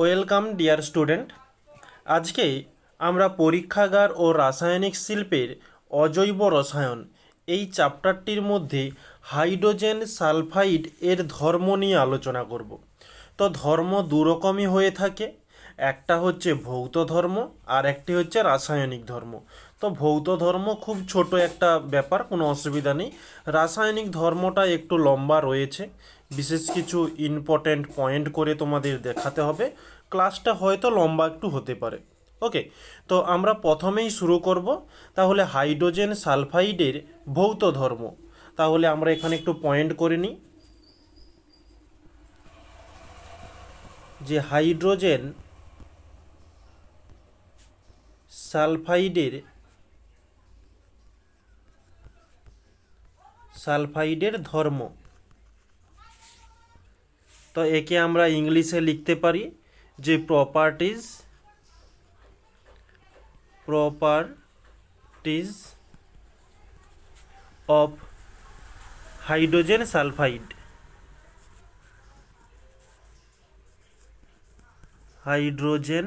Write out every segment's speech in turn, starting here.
Welcome, dear student. আজকে আমরা পরীক্ষাগার ও রাসায়নিক শিল্পের অজৈব রসায়ন এই চ্যাপ্টারটির মধ্যে হাইড্রোজেন সালফাইড এর ধর্ম নিয়ে আলোচনা করব। তো ধর্ম দু রকমই হয়ে থাকে, একটা হচ্ছে ভৌত ধর্ম আর একটি হচ্ছে রাসায়নিক ধর্ম। তো ভৌত ধর্ম খুব ছোট একটা ব্যাপার, কোনো অসুবিধা নেই। রাসায়নিক ধর্মটা একটু লম্বা রয়েছে বিশেষ কিছু ইম্পর্ট্যান্ট পয়েন্ট করে তোমাদের দেখাতে হবে। ক্লাসটা হয়তো লম্বা একটু হতে পারে। ওকে তো আমরা প্রথমেই শুরু করব। তাহলে হাইড্রোজেন সালফাইডের ভৌত ধর্ম। তাহলে আমরা এখানে একটু পয়েন্ট করে নিই। যে হাইড্রোজেন সালফাইডের সালফাইডের ধর্ম। তো একে আমরা ইংলিশে লিখতে পারি যে properties properties of hydrogen sulphide hydrogen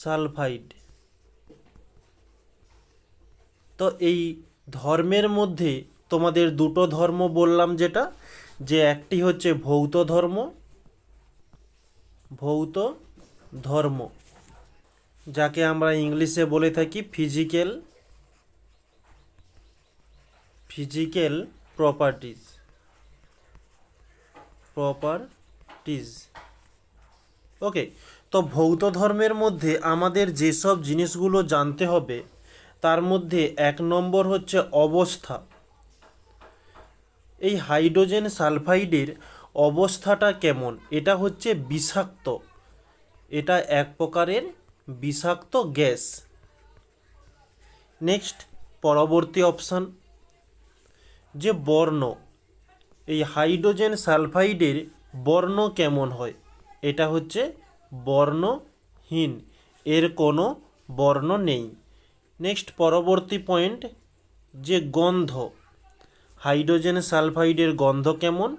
sulphide তো এই ধর্মের মধ্যে তোমাদের দুটো ধর্ম বললাম যেটা, যে একটি হচ্ছে ভৌত ধর্ম ভৌত ধর্ম, যাকে আমরা ইংলিশে বলে থাকি physical physical properties properties okay তো ভৌত ধর্মের মধ্যে আমাদের যেসব জিনিসগুলো জানতে হবে, তার মধ্যে এক নম্বর হচ্ছে অবস্থা। এই হাইড্রোজেন সালফাইডের অবস্থাটা কেমন? এটা হচ্ছে বিষাক্ত। এটা এক প্রকারের বিষাক্ত গ্যাস। নেক্সট, পরবর্তী অপশান। যে বর্ণ, এই হাইড্রোজেন সালফাইডের বর্ণ কেমন হয়? এটা হচ্ছে বর্ণহীন। এর কোনো বর্ণ নেই। নেক্সট, পরবর্তী পয়েন্ট, যে গন্ধ। হাইড্রোজেন সালফাইডের গন্ধ কেমন?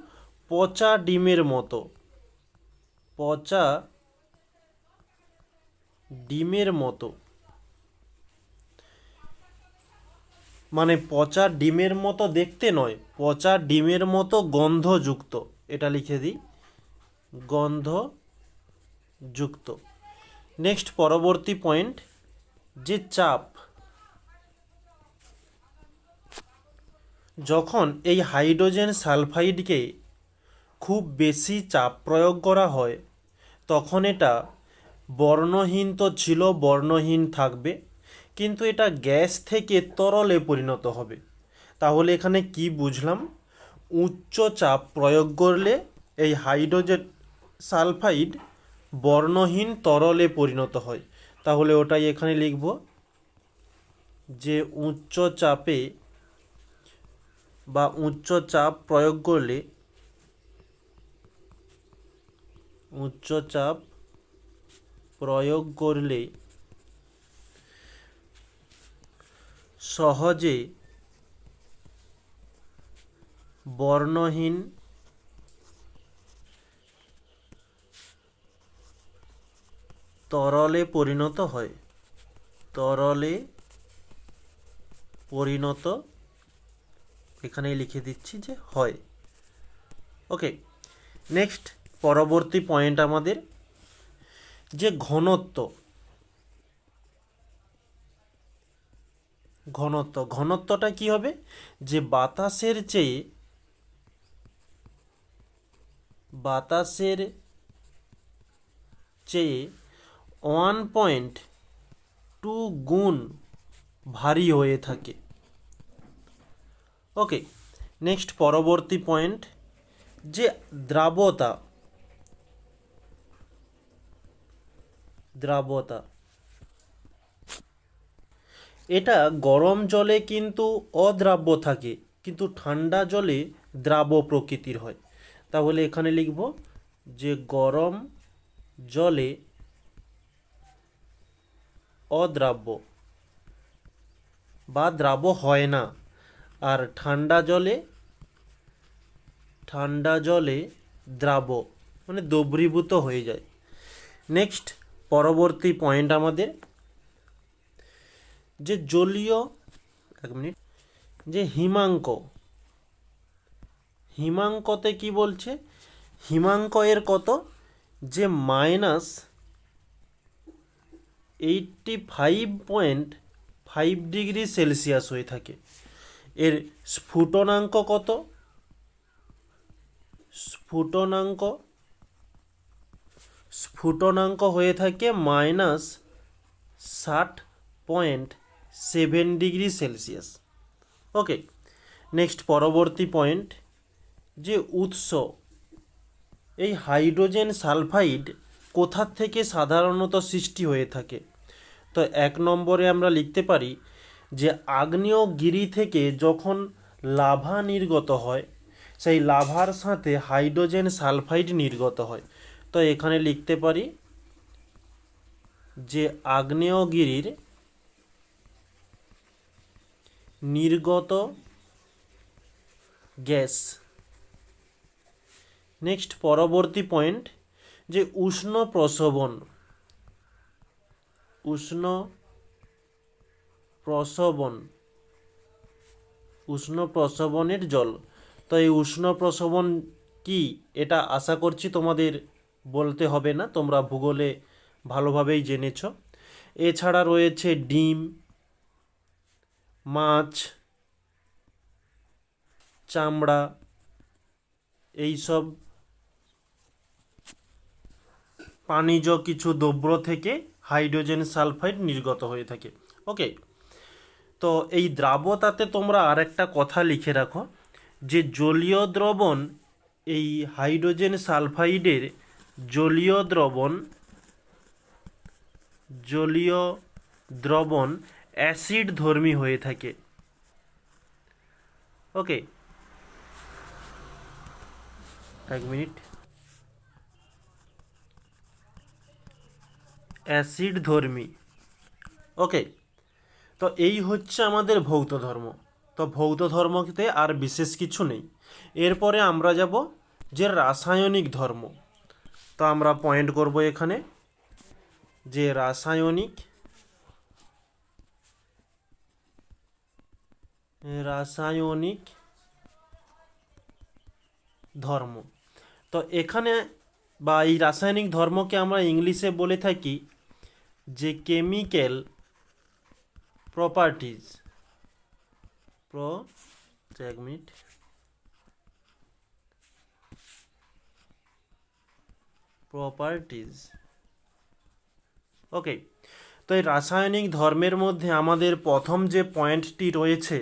পচা ডিমের মতো। পচা ডিমের মতো। মানে পচা ডিমের মতো দেখতে নয়, পচা ডিমের মতো গন্ধযুক্ত। এটা লিখে দিই। গন্ধযুক্ত। নেক্সট পরবর্তী পয়েন্ট, যে চাপ যখন এই হাইড্রোজেন সালফাইডকে খুব বেশি চাপ প্রয়োগ করা হয়, তখন এটা বর্ণহীন তো ছিল, বর্ণহীন থাকবে, কিন্তু এটা গ্যাস থেকে তরলে পরিণত হবে। তাহলে এখানে কি বুঝলাম? উচ্চ চাপ প্রয়োগ করলে এই হাইড্রোজেন সালফাইড বর্ণহীন তরলে পরিণত হয়। তাহলে ওটাই এখানে লিখব যে উচ্চ চাপে বা উচ্চ চাপ প্রয়োগ করলে উচ্চ চাপ প্রয়োগ করলে সহজে বর্ণহীন তরলে পরিণত হয়। তরলে পরিণত এখানে লিখে দিচ্ছি যে হয়। ওকে নেক্সট পরবর্তী পয়েন্ট আমাদের, যে ঘনত্ব। ঘনত্ব, ঘনত্বটা কি হবে? যে বাতাসের চেয়ে বাতাসের চেয়ে ওয়ান পয়েন্ট টু গুণ ভারী হয়ে থাকে। ওকে নেক্সট পরবর্তী পয়েন্ট যে দ্রাবতা দ্রাবতা, এটা গরম জলে কিন্তু অদ্রাব্য থাকে, কিন্তু ঠান্ডা জলে দ্রাব্য প্রকৃতির হয়। তাহলে এখানে লিখব যে গরম জলে অদ্রাব্য বা দ্রাব্য হয় না। আর ঠান্ডা জলে ঠান্ডা জলে দ্রাব মানে দ্রবীভূত হয়ে যায়। নেক্সট পরবর্তী পয়েন্ট আমাদের, যে জলীয়, এক মিনিট যে হিমাঙ্ক। হিমাঙ্কতে কি বলছে? হিমাঙ্ক এর কত? যে minus eighty five point five degree Celsius হয়ে থাকে। এর স্ফুটনাঙ্ক কত? স্ফুটনাঙ্ক স্ফুটনাঙ্ক হয়ে থাকে মাইনাস ষাট point seven degree Celsius. Okay, next পরবর্তী পয়েন্ট, যে উৎস, এই হাইড্রোজেন সালফাইড কোথার থেকে সাধারণত সৃষ্টি হয়ে থাকে? তো এক নম্বরে আমরা লিখতে পারি যে আগ্নেয়গিরি থেকে যখন লাভা নির্গত হয়, সেই লাভার সাথে হাইড্রোজেন সালফাইড নির্গত হয়। তো এখানে লিখতে পারি যে আগ্নেয়গিরির নির্গত গ্যাস। নেক্সট পরবর্তী পয়েন্ট, যে উষ্ণ প্রসবন উষ্ণ প্রসবন। উষ্ণ প্রসবনের জল। তো এই উষ্ণ প্রসবন কি? এটা আশা করছি তোমাদের বলতে হবে না, তোমরা ভূগোলে ভালোভাবেই জেনেছ। এছাড়া রয়েছে ডিম, মাছ, চামড়া, এইসব পানিজ কিছু দ্রব্য থেকে হাইড্রোজেন সালফাইড নির্গত হয়ে থাকে। ওকে তো এই দ্রাবতাতে তোমরা আরেকটা কথা লিখে রাখো, যে জলীয় দ্রবণ, এই হাইড্রোজেন সালফাইডের জলীয় দ্রবণ জলীয় দ্রবণ অ্যাসিড ধর্মী হয়ে থাকে। ওকে। এক মিনিট। অ্যাসিড ধর্মী। ওকে। তো এই হচ্ছে আমাদের ভৌত ধর্ম। তো ভৌত ধর্মতে আর বিশেষ কিছু নেই। এরপরে আমরা যাব যে রাসায়নিক ধর্ম। তো আমরা পয়েন্ট করব এখানে যে রাসায়নিক রাসায়নিক ধর্ম। তো এখানে বা এই রাসায়নিক ধর্মকে আমরা ইংলিশে বলে থাকি যে কেমিক্যাল প্রপার্টিজ প্রো এক মিনিট প্রপার্টিজ ওকে তো এই রাসায়নিক ধর্মের মধ্যে আমাদের প্রথম যে পয়েন্টটি রয়েছে,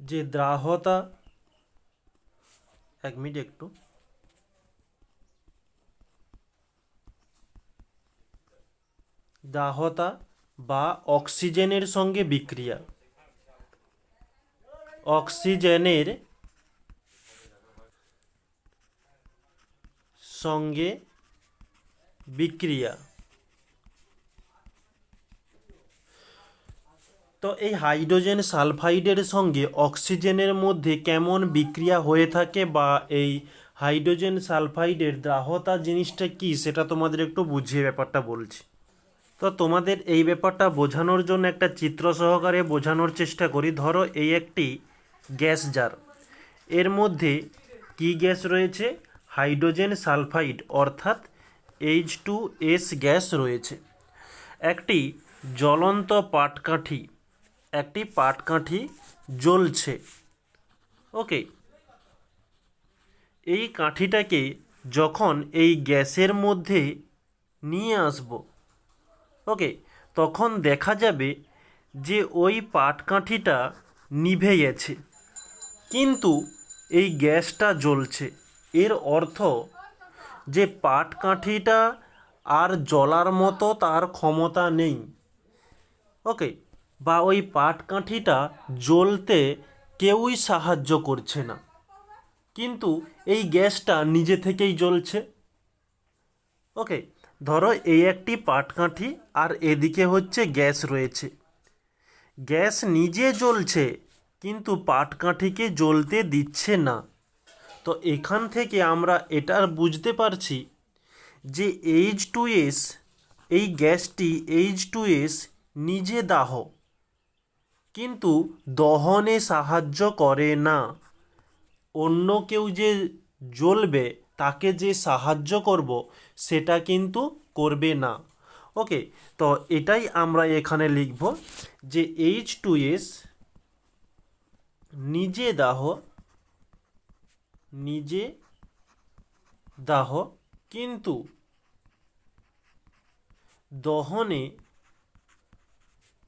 যে দ্রাহতা, এক মিনিট একটু। দাহতা বা অক্সিজেনের সঙ্গে বিক্রিয়া। অক্সিজেনের সঙ্গে বিক্রিয়া। তো এই হাইড্রোজেন সালফাইডের সঙ্গে অক্সিজেনের মধ্যে কেমন বিক্রিয়া হয়ে থাকে বা এই হাইড্রোজেন সালফাইডের দাহতা জিনিসটা কি, সেটা তোমাদের একটু বুঝিয়ে ব্যাপারটা বলছি। তো তোমাদের এই ব্যাপারটা বোঝানোর জন্য একটা চিত্র সহকারে বোঝানোর চেষ্টা করি। ধরো এই একটি গ্যাস জার। এর মধ্যে কি গ্যাস রয়েছে? হাইড্রোজেন সালফাইড, অর্থাৎ এইচ টু এস গ্যাস রয়েছে। একটি জ্বলন্ত পাটকাঠি, একটি পাটকাঠি জ্বলছে। ওকে। এই কাঠিটাকে যখন এই গ্যাসের মধ্যে নিয়ে আসব তখন দেখা যাবে যে ওই পাটকাঠিটা নিভে গেছে। কিন্তু এই গ্যাসটা জ্বলছে। এর অর্থ যে পাটকাঠিটা আর জ্বলার মতো তার ক্ষমতা নেই। ওকে বা ওই পাটকাঠিটা জ্বলতে কেউই সাহায্য করছে না। কিন্তু এই গ্যাসটা নিজে থেকেই জ্বলছে। ওকে ধরো এই একটি পাটকাঠি আর এদিকে হচ্ছে গ্যাস রয়েছে। গ্যাস নিজে জ্বলছে, কিন্তু পাটকাঠিকে জ্বলতে দিচ্ছে না। তো এখান থেকে আমরা এটা বুঝতে পারছি যে এইচ টু এস এই গ্যাসটি এইচ টু এস নিজে দাহ, কিন্তু দহনে সাহায্য করে না। অন্য কেউ যে জ্বলবে তাকে যে সাহায্য করব, সেটা কিন্তু করবে না। ওকে, তো এটাই আমরা এখানে লিখব যে এইচ টু এস নিজে দাহ নিজে দাহ, কিন্তু দহনে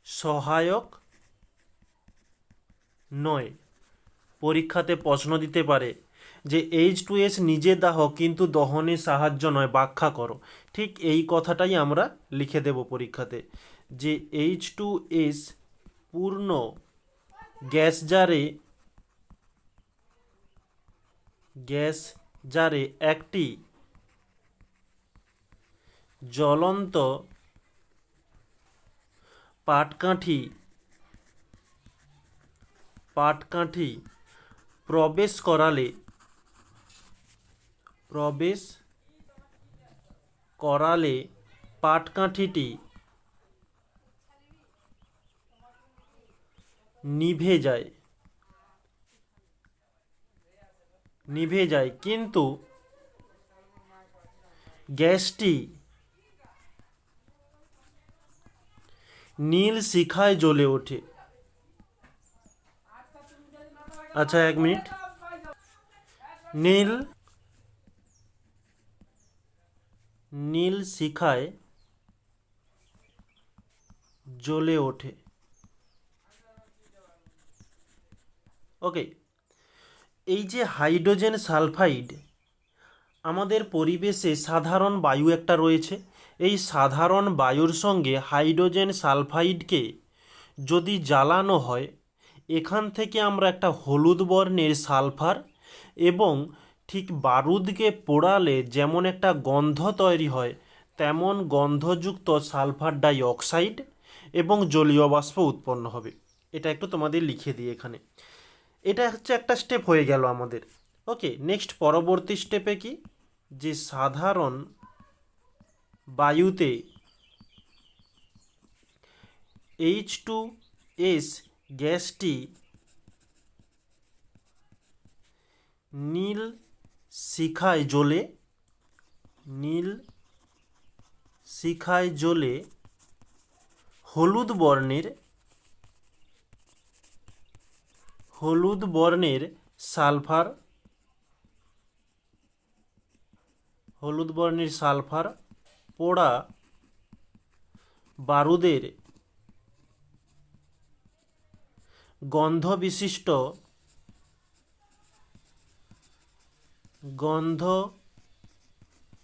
সহায়ক নয়। পরীক্ষাতে প্রশ্ন দিতে পারে। যে এইচ টু এস নিজে দাহ, কিন্তু দহনে সাহায্য নয়, ব্যাখ্যা করো। ঠিক এই কথাটাই আমরা লিখে দেব পরীক্ষাতে। যে এইচ টু এস পূর্ণ গ্যাস জারে গ্যাস জারে একটি জ্বলন্ত পাটকাঠি পাটকাঠি প্রবেশ করালে প্রবেশ করালে পাটকাঠিটি নিভে যায়। নিভে যায়। কিন্তু গ্যাসটি নীল শিখায় জ্বলে ওঠে। আচ্ছা এক মিনিট। নীল নীল শিখায় জ্বলে ওঠে। ওকে এই যে হাইড্রোজেন সালফাইড, আমাদের পরিবেশে সাধারণ বায়ু একটা রয়েছে। এই সাধারণ বায়ুর সঙ্গে হাইড্রোজেন সালফাইডকে যদি জ্বালানো হয়, এখান থেকে আমরা একটা হলুদ বর্ণের সালফার এবং ঠিক বারুদকে পোড়ালে যেমন একটা গন্ধ তৈরি হয়, তেমন গন্ধযুক্ত সালফার ডাই অক্সাইড এবং জলীয় বাষ্প উৎপন্ন হবে। এটা একটু তোমাদের লিখে দিই এখানে। এটা হচ্ছে একটা স্টেপ হয়ে গেল আমাদের। ওকে নেক্সট পরবর্তী স্টেপে কি? যে সাধারণ বায়ুতে এইচ টু এস গ্যাসটি নীল শিখায় জ্বলে, নীল শিখায় জ্বলে, হলুদ বর্ণের হলুদ বর্ণের সালফার, হলুদ বর্ণের সালফার পোড়া বারুদের গন্ধ বিশিষ্ট গন্ধ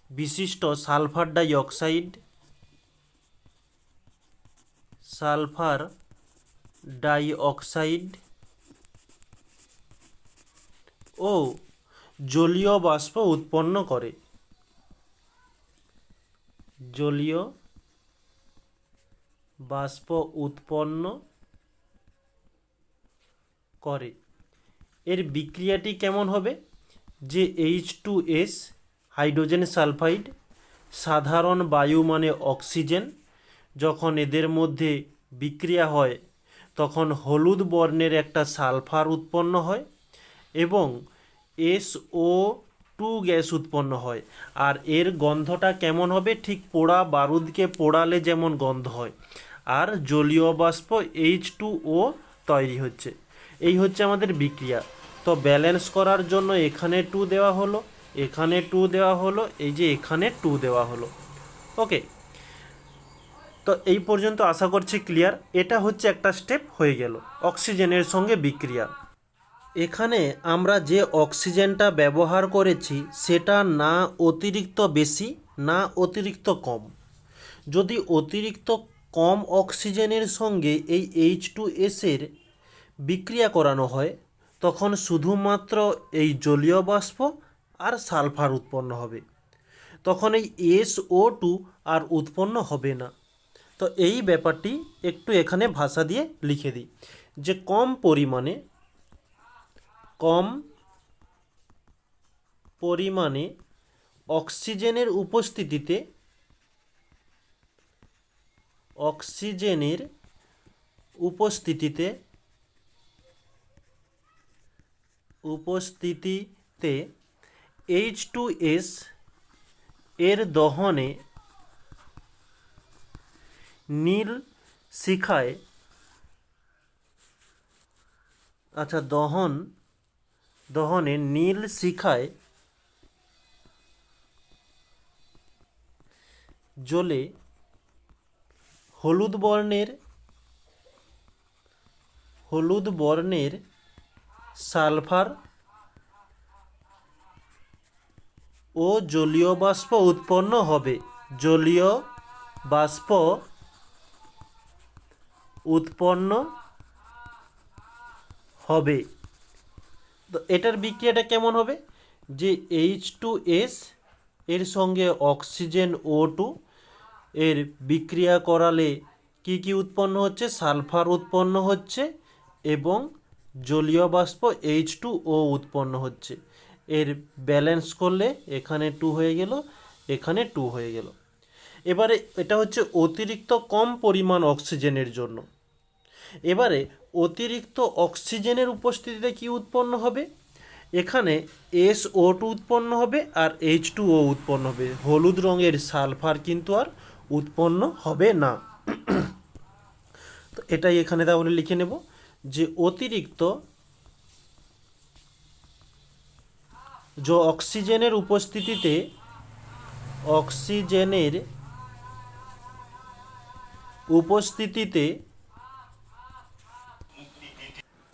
বিশিষ্ট sulphur dioxide sulphur dioxide ও জলীয় বাষ্প উৎপন্ন করে। জলীয় বাষ্প উৎপন্ন করে। এর বিক্রিয়াটি কেমন হবে? যে H two S hydrogen sulphide সাধারণ বায়ু মানে অক্সিজেন। যখন এদের মধ্যে বিক্রিয়া হয়, তখন হলুদ বর্ণের একটা সালফার উৎপন্ন হয় এবং এসও টু গ্যাস উৎপন্ন হয়। আর এর গন্ধটা কেমন হবে? ঠিক পোড়া বারুদকে পোড়ালে যেমন গন্ধ হয়। আর জলীয় বাষ্প এইচ টু ও তৈরি হচ্ছে। এই হচ্ছে আমাদের বিক্রিয়া। তো ব্যালেন্স করার জন্য এখানে টু দেওয়া হলো, এখানে টু দেওয়া হলো, এই যে এখানে টু দেওয়া হলো। ওকে তো এই পর্যন্ত আশা করছি ক্লিয়ার এটা হচ্ছে একটা স্টেপ হয়ে গেল অক্সিজেনের সঙ্গে বিক্রিয়া। এখানে আমরা যে অক্সিজেনটা ব্যবহার করেছি, সেটা না অতিরিক্ত বেশি, না অতিরিক্ত কম। যদি অতিরিক্ত কম অক্সিজেনের সঙ্গে এই এইচ টু এসের বিক্রিয়া করানো হয় তখন শুধুমাত্র এই জলীয় বাষ্প আর সালফার উৎপন্ন হবে। তখন এই এস ও টু আর উৎপন্ন হবে না। তো এই ব্যাপারটি একটু এখানে ভাষা দিয়ে লিখে দিই যে কম পরিমাণে কম পরিমাণে অক্সিজেনের উপস্থিতিতে অক্সিজেনের উপস্থিতিতে উপস্থিতিতে এইচ টু এস এর দহনে নীল শিখায়। আচ্ছা দহন, দহনে নীল শিখায় জ্বলে হলুদ বর্ণের হলুদ বর্ণের সালফার ও জলীয় বাষ্প উৎপন্ন হবে। জলীয় বাষ্প উৎপন্ন হবে। তো এটার বিক্রিয়াটা কেমন হবে? যে এইচ টু এস এর সঙ্গে অক্সিজেন ও টু এর বিক্রিয়া করালে কি কি উৎপন্ন হচ্ছে? সালফার উৎপন্ন হচ্ছে এবং জলীয় বাষ্প এইচ টু ও উৎপন্ন হচ্ছে। এর ব্যালেন্স করলে এখানে টু হয়ে গেল, এখানে টু হয়ে গেল। এবারে এটা হচ্ছে অতিরিক্ত কম পরিমাণ অক্সিজেনের জন্য। এবারে অতিরিক্ত অক্সিজেনের উপস্থিতিতে কি উৎপন্ন হবে? এখানে এস ও টু উৎপন্ন হবে আর এইচ টু ও উৎপন্ন হবে। হলুদ রঙের সালফার কিন্তু আর উৎপন্ন হবে না। তো এটাই এখানে তাহলে লিখে নেব। যে অতিরিক্ত যে অক্সিজেনের উপস্থিতিতে অক্সিজেনের উপস্থিতিতে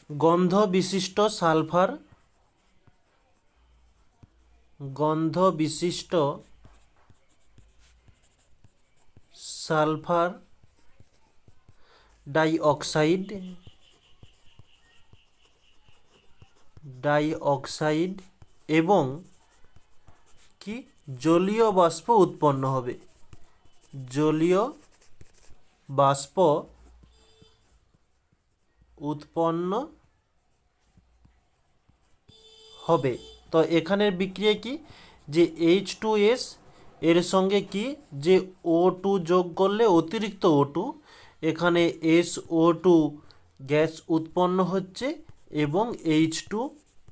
গন্ধ বিশিষ্ট সালফার গন্ধ বিশিষ্ট সালফার ডাইঅক্সাইড ডাইঅক্সাইড এবং কি জলীয় বাষ্প উৎপন্ন হবে? জলীয় বাষ্প উৎপন্ন হবে। তো এখানের বিক্রিয়া কি? যে এইচ টু এস এর সঙ্গে কি? যে ও টু যোগ করলে অতিরিক্ত ও টু এখানে এস ও টু গ্যাস উৎপন্ন হচ্ছে এবং এইচ টু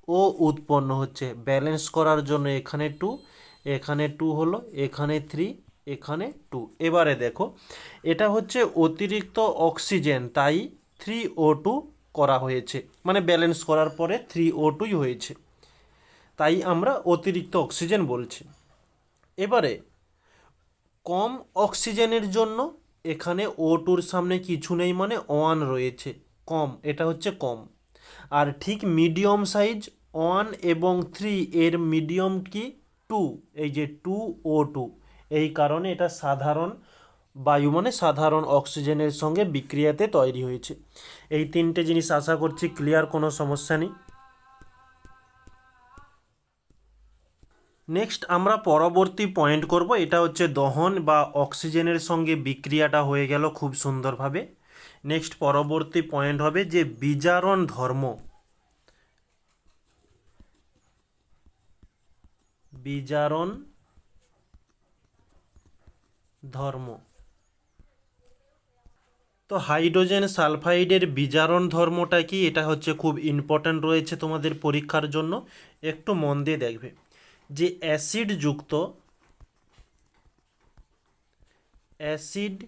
ও উৎপন্ন হচ্ছে। ব্যালেন্স করার জন্য এখানে টু এখানে টু হলো, এখানে থ্রি এখানে টু এবারে দেখো, এটা হচ্ছে অতিরিক্ত অক্সিজেন তাই থ্রি ও টু করা হয়েছে। মানে ব্যালেন্স করার পরে থ্রি ও টুই হয়েছে। তাই আমরা অতিরিক্ত অক্সিজেন বলছি। এবারে, কম অক্সিজেনের জন্য এখানে ও টুর সামনে কিছু নেই মানে ওয়ান রয়েছে। কম, এটা হচ্ছে কম। আর ঠিক মিডিয়াম সাইজ ওয়ান এবং থ্রি এর মিডিয়াম কি? টু এই যে টু ও টু এই কারণে এটা সাধারণ বায়ু মানে সাধারণ অক্সিজেনের সঙ্গে বিক্রিয়াতে তৈরি হয়েছে। এই তিনটে জিনিস আশা করছি ক্লিয়ার কোনো সমস্যা নেই। নেক্সট আমরা পরবর্তী পয়েন্ট করব, এটা হচ্ছে দহন বা অক্সিজেনের সঙ্গে বিক্রিয়াটা হয়ে গেল খুব সুন্দরভাবে। নেক্সট পরবর্তী পয়েন্ট হবে যে বিজারণ ধর্ম। বিজারণ ধর্ম। তো হাইড্রোজেন সালফাইডের বিজারণ ধর্মটা কি? এটা হচ্ছে খুব ইম্পর্ট্যান্ট রয়েছে তোমাদের পরীক্ষার জন্য। একটু মন দিয়ে দেখবে। যে অ্যাসিড যুক্ত অ্যাসিড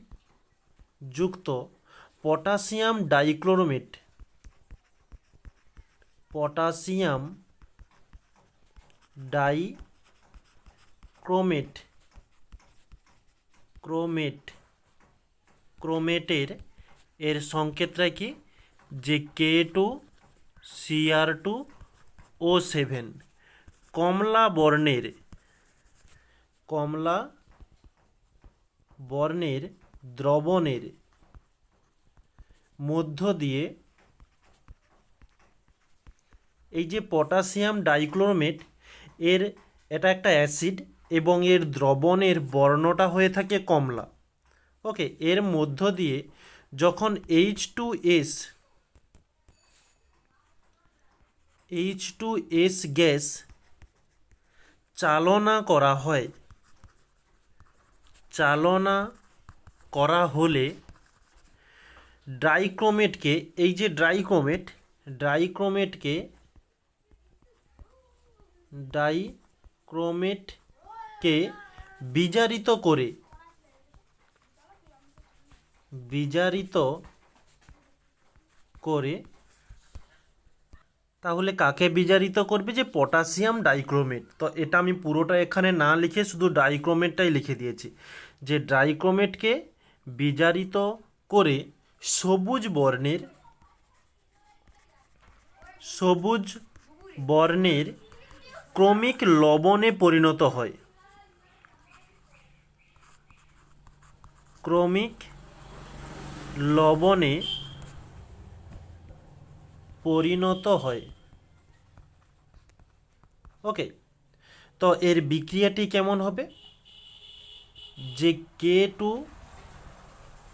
যুক্ত potassium dichromate. Potassium dichromate. Chromate ক্রোমেটের এর সংকেতটা কি? যে K two Cr two O seven কমলা বর্ণের। কমলা বর্ণের দ্রবণের মধ্য দিয়ে এই যে পটাশিয়াম ডাইক্লোরোমেট, এর এটা একটা অ্যাসিড এবং এর দ্রবণের বর্ণটা হয়ে থাকে কমলা। ওকে, এর মধ্য দিয়ে যখন H two S H two S gas চালনা করা হয়, চালনা করা হলে ড্রাইক্রোমেটকে এই যে ড্রাইক্রোমেট ড্রাইক্রোমেটকে ডাইক্রোমেটকে বিজারিত করে বিজারিত করে, তাহলে কাকে বিজারিত করবে? যে পটাশিয়াম ডাইক্রোমেট তো এটা আমি পুরোটা এখানে না লিখে শুধু ডাইক্রোমেটটাই লিখে দিয়েছি। যে ডাইক্রোমেটকে বিজারিত করে সবুজ বর্ণের সবুজ বর্ণের ক্রমিক লবণে পরিণত হয়। ক্রমিক লবণে পরিণত হয়। ওকে, তো এর বিক্রিয়াটি কেমন হবে? যে K two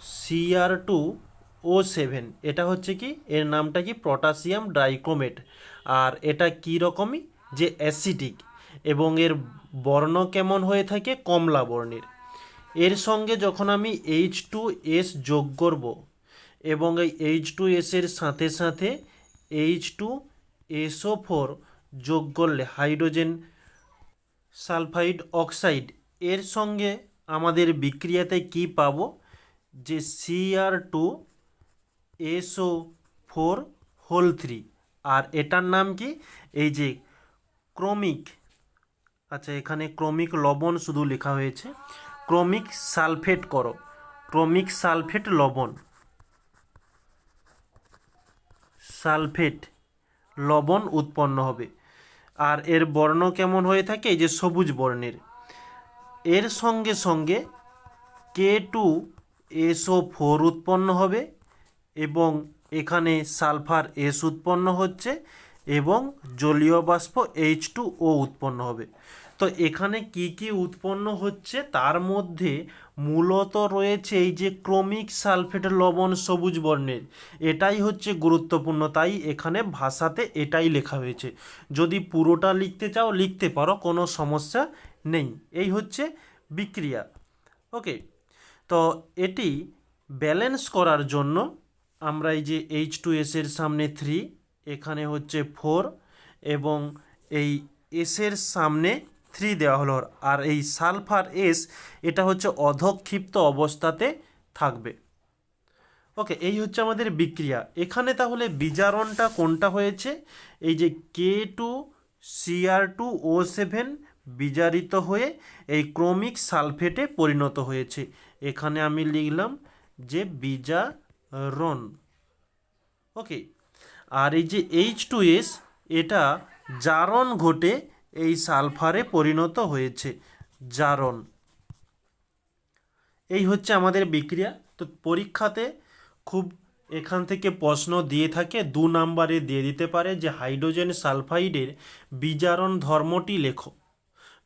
Cr two O seven এটা হচ্ছে কি, এর নামটা কি পটাশিয়াম ডাইক্রোমেট আর এটা কি রকমই, যে অ্যাসিডিক এবং এর বর্ণ কেমন হয়ে থাকে, কমলা বর্ণের। এর সঙ্গে যখন আমি এইচ টু এস যোগ করব, এবং এই এইচ টু এসের সাথে সাথে এইচ টু এসও ফোর যোগ করলে, হাইড্রোজেন সালফাইড অক্সাইড, এর সঙ্গে আমাদের বিক্রিয়াতে কি পাবো, যে Cr two SO four whole three আর এটার নাম কি? এই যে ক্রমিক। আচ্ছা এখানে ক্রমিক লবণ শুধু লেখা হয়েছে। ক্রমিক সালফেট করো। ক্রমিক সালফেট লবণ। সালফেট লবণ উৎপন্ন হবে। আর এর বর্ণ কেমন হয়ে থাকে? এই যে সবুজ বর্ণের। এর সঙ্গে সঙ্গে কে টু এসও ফোর উৎপন্ন হবে। এবং এখানে সালফার এস উৎপন্ন হচ্ছে এবং জলীয় বাষ্প এইচ টু ও উৎপন্ন হবে। তো এখানে কি কি উৎপন্ন হচ্ছে? তার মধ্যে মূলত রয়েছে এই যে ক্রমিক সালফেট লবণ সবুজ বর্ণের। এটাই হচ্ছে গুরুত্বপূর্ণ। তাই এখানে ভাষাতে এটাই লেখা হয়েছে। যদি পুরোটা লিখতে চাও, লিখতে পারো, কোনো সমস্যা নেই। এই হচ্ছে বিক্রিয়া। ওকে, তো এটি ব্যালেন্স করার জন্য আমরা এই যে এইচ টু এসের সামনে থ্রি এখানে হচ্ছে ফোর এবং এই এসের সামনে থ্রি দেওয়া হলো। আর এই সালফার এস এটা হচ্ছে অধক্ষিপ্ত অবস্থাতে থাকবে। ওকে এই হচ্ছে আমাদের বিক্রিয়া। এখানে তাহলে বিজারণটা কোনটা হয়েছে? এই যে K two Cr two O seven বিজারিত হয়ে এই ক্রমিক সালফেটে পরিণত হয়েছে। এখানে আমি লিখলাম যে বিজারণ ওকে আর এই যে এইচ টু এস এটা জারণ ঘটে এই সালফারে পরিণত হয়েছে। জারণ। এই হচ্ছে আমাদের বিক্রিয়া। তো পরীক্ষাতে খুব এখান থেকে প্রশ্ন দিয়ে থাকে, দু নাম্বারে দিয়ে দিতে পারে যে হাইড্রোজেন সালফাইডের বিজারণ ধর্মটি লেখো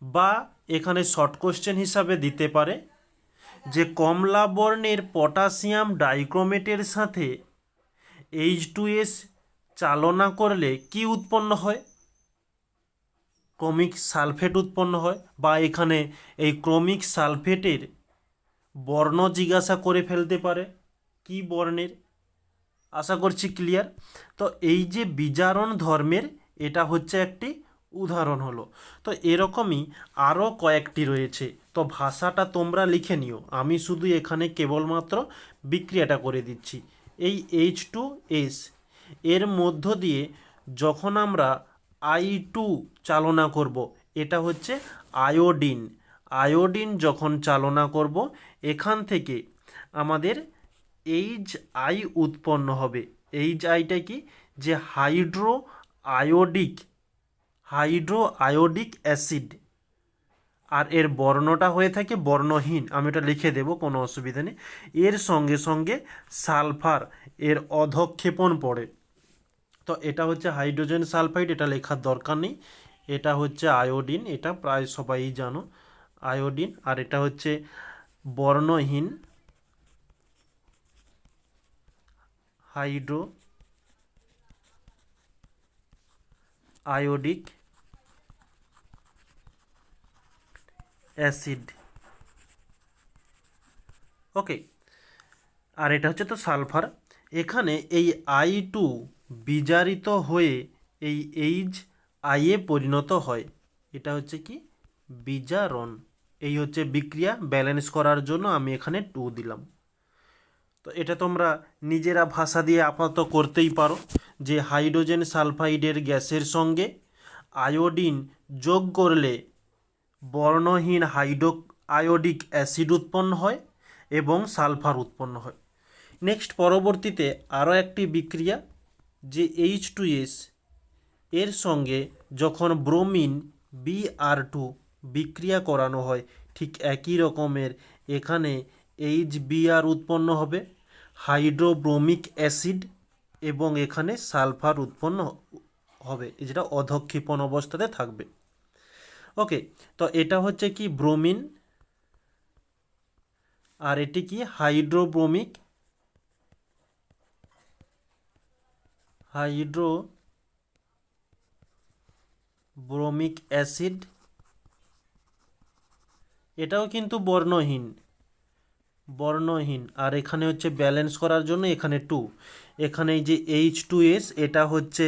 বা এখানে শর্ট কোশ্চেন হিসাবে দিতে পারে। যে কমলা বর্ণের পটাশিয়াম ডাইক্রোমেটের সাথে এইচ টু এস চালনা করলে কি উৎপন্ন হয়? ক্রমিক সালফেট উৎপন্ন হয় বা এখানে এই ক্রমিক সালফেটের বর্ণ জিজ্ঞাসা করে ফেলতে পারে। কি বর্ণের? আশা করছি ক্লিয়ার। তো এই যে বিজারণ ধর্মের, এটা হচ্ছে একটি উদাহরণ হলো। তো এরকমই আরও কয়েকটি রয়েছে। তো ভাষাটা তোমরা লিখে নিও। আমি শুধু এখানে কেবলমাত্র বিক্রিয়াটা করে দিচ্ছি। এই এইচ টু এস এর মধ্য দিয়ে যখন আমরা আই টু চালনা করব, এটা হচ্ছে আয়োডিন। আয়োডিন যখন চালনা করব, এখান থেকে আমাদের এইচ আই উৎপন্ন হবে। এইচ আইটা কি? যে hydro iodic hydro iodic acid. আর এর বর্ণটা হয়ে থাকে বর্ণহীন। আমি ওটা লিখে দেব, কোনো অসুবিধা নেই। এর সঙ্গে সঙ্গে সালফার, এর অধক্ষেপণ পড়ে। তো এটা হচ্ছে হাইড্রোজেন সালফাইড, এটা লেখার দরকার নেই। এটা হচ্ছে আয়োডিন, এটা প্রায় সবাই জানো। আয়োডিন, আর এটা হচ্ছে বর্ণহীন হাইড্রো আয়োডিক অ্যাসিড। ওকে, আর এটা হচ্ছে তো সালফার। এখানে এই আই টু বিজারিত হয়ে এই এইচ আইয়ে পরিণত হয়। এটা হচ্ছে কি? বিজারণ। এই হচ্ছে বিক্রিয়া, ব্যালেন্স করার জন্য আমি এখানে টু দিলাম। তো এটা তোমরা নিজেরা ভাষা দিয়ে আপাতত করতেই পারো যে হাইড্রোজেন সালফাইডের গ্যাসের সঙ্গে আয়োডিন যোগ করলে বর্ণহীন হাইড্রো আয়োডিক অ্যাসিড উৎপন্ন হয় এবং সালফার উৎপন্ন হয়। নেক্সট, পরবর্তীতে আরও একটি বিক্রিয়া যে এইচ টু এস এর সঙ্গে যখন ব্রোমিন বি আর টু বিক্রিয়া করানো হয়, ঠিক একই রকমের এখানে এইচ বিআর উৎপন্ন হবে, হাইড্রোব্রোমিক অ্যাসিড এবং এখানে সালফার উৎপন্ন হবে, যেটা অধক্ষেপণ অবস্থাতে থাকবে। ওকে, তো এটা হচ্ছে কি ব্রোমিন? আর এটি কি? হাইড্রোব্রোমিক? Hydrobromic acid. এটাও কিন্তু বর্ণহীন বর্ণহীন। আর এখানে হচ্ছে ব্যালেন্স করার জন্য এখানে টু এখানে যে এইচ টু এস এটা হচ্ছে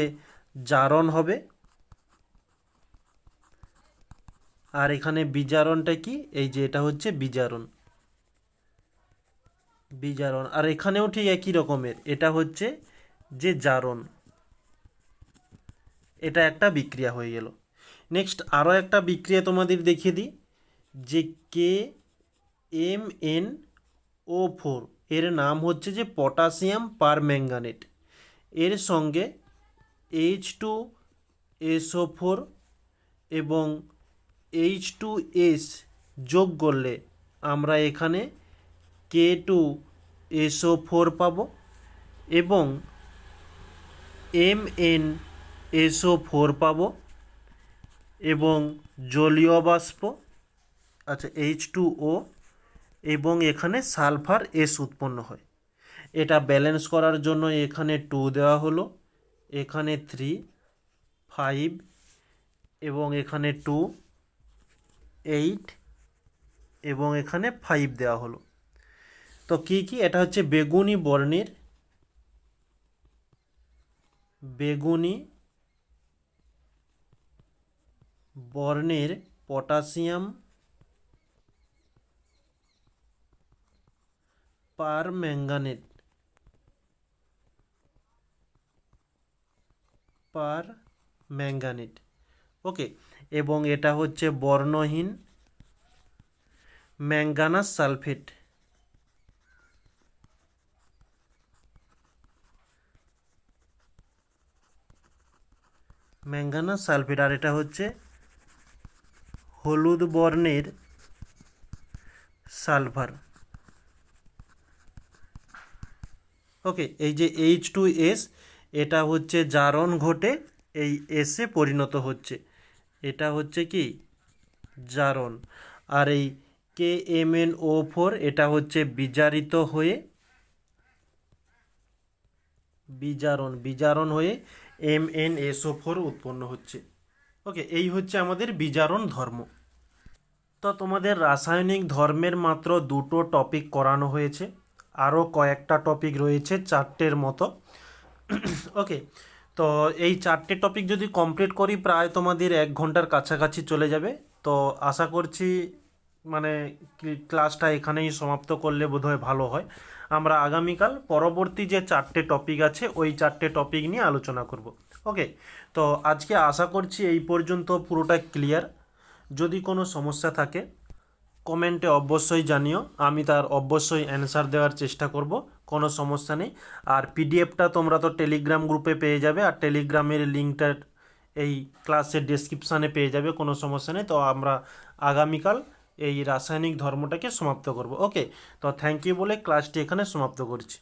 জারণ হবে। আর এখানে বিজারণটা কি? এই যে এটা হচ্ছে বিজারণ। বিজারণ। আর এখানেও ঠিক একই রকমের। এটা হচ্ছে যে জারণ। এটা একটা বিক্রিয়া হয়ে গেল। নেক্সট আরও একটা বিক্রিয়া তোমাদের দেখিয়ে দিই, যে K M N O four. এর নাম হচ্ছে যে পটাশিয়াম পারম্যাঙ্গানেট এর সঙ্গে এইচ টু এসও ফোর এবং এইচ টু এস যোগ করলে আমরা এখানে কে টু এসও ফোর পাবো এবং এম এন এসও ফোর পাবো এবং জলীয় বাষ্প আচ্ছা এইচ টু ও এবং এখানে সালফার এস উৎপন্ন হয়। এটা ব্যালেন্স করার জন্য এখানে টু দেওয়া হলো, এখানে থ্রি ফাইভ এবং এখানে টু এইট এবং এখানে ফাইভ দেওয়া হলো। তো কি কি? এটা হচ্ছে বেগুনি বর্ণের বেগুনি বর্ণের potassium permanganate permanganate okay, এবং এটা হচ্ছে বর্ণহীন ম্যাঙ্গানাস সালফেট। ম্যাঙ্গানাস সালফেট, আর এটা হচ্ছে হলুদ বর্ণের সালফার। ওকে, এই যে এইচ টু এস এটা হচ্ছে জারণ ঘটে, এই এসে পরিণত হচ্ছে। এটা হচ্ছে কি? জারণ। আর এই K M N O four এটা হচ্ছে বিজারিত হয়ে বিজারণ বিজারণ হয়ে M N S O four উৎপন্ন হচ্ছে। ওকে, এই হচ্ছে আমাদের বিজারণ ধর্ম। তো তোমাদের রাসায়নিক ধর্মের মাত্র দুটো টপিক করানো হয়েছে। আরও কয়েকটা টপিক রয়েছে চারটের মতো। ওকে তো এই চারটে টপিক যদি কমপ্লিট করি, প্রায় তোমাদের এক ঘণ্টার কাছাকাছি চলে যাবে। তো আশা করছি মানে ক্লাসটা এখানেই সমাপ্ত করলে বোধহয় ভালো হয়। আমরা আগামীকাল পরবর্তী যে চারটে টপিক আছে, ওই চারটে টপিক নিয়ে আলোচনা করব। ওকে তো আজকে আশা করছি এই পর্যন্ত পুরোটা ক্লিয়ার যদি কোনো সমস্যা থাকে কমেন্টে অবশ্যই জানিও, আমি তার অবশ্যই অ্যান্সার দেওয়ার চেষ্টা করব, কোনো সমস্যা নেই। আর পিডিএফটা তোমরা তো টেলিগ্রাম গ্রুপে পেয়ে যাবে, আর টেলিগ্রামের লিঙ্কটা এই ক্লাসের ডেসক্রিপশানে পেয়ে যাবে, কোনো সমস্যা নেই। তো আমরা আগামীকাল এই রাসায়নিক ধর্মটাকে সমাপ্ত করব। ওকে তো থ্যাংক ইউ বলে ক্লাসটি এখানে সমাপ্ত করছি।